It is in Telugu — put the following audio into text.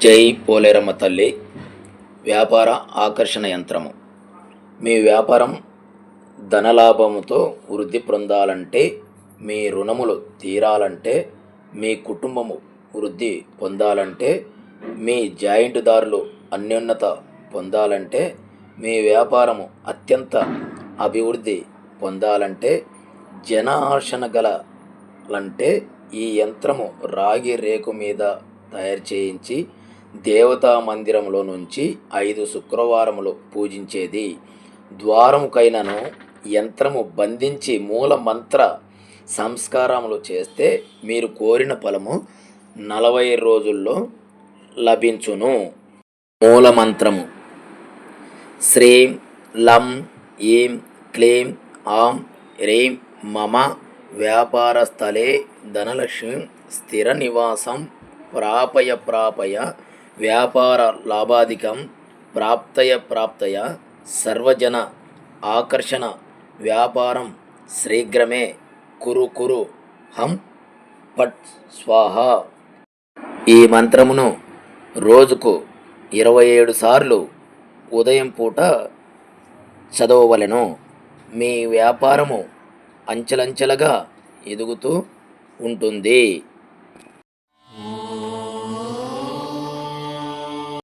జై పోలేరమ్మ తల్లి వ్యాపార ఆకర్షణ యంత్రము. మీ వ్యాపారం ధనలాభముతో వృద్ధి పొందాలంటే మీ రుణములు తీరాలంటే మీ కుటుంబము వృద్ధి పొందాలంటే మీ జాయింట్దారులు అన్యోన్నత పొందాలంటే మీ వ్యాపారము అత్యంత అభివృద్ధి పొందాలంటే జనార్షణ గలంటే ఈ యంత్రము రాగి రేకు మీద తయారు చేయించి దేవతా మందిరంలో నుంచి ఐదు శుక్రవారములు పూజించేది. ద్వారముకైనను యంత్రము బంధించి మూల మంత్ర సంస్కారములు చేస్తే మీరు కోరిన ఫలము నలభై రోజుల్లో లభించును. మూల మంత్రము. శ్రీం లం ఈం క్లీం ఆం రీం మమ వ్యాపారస్థలే ధనలక్ష్మి స్థిర నివాసం ప్రాపయ ప్రాపయ వ్యాపార లాభాధికం ప్రాప్తయ ప్రాప్తయ సర్వజన ఆకర్షణ వ్యాపారం శీఘ్రమే కురు కురు హం పట్ స్వాహ. ఈ మంత్రమును రోజుకు ఇరవై ఏడు సార్లు ఉదయం పూట చదవవలెను. మీ వ్యాపారము అంచెలంచెలుగా ఎదుగుతూ ఉంటుంది.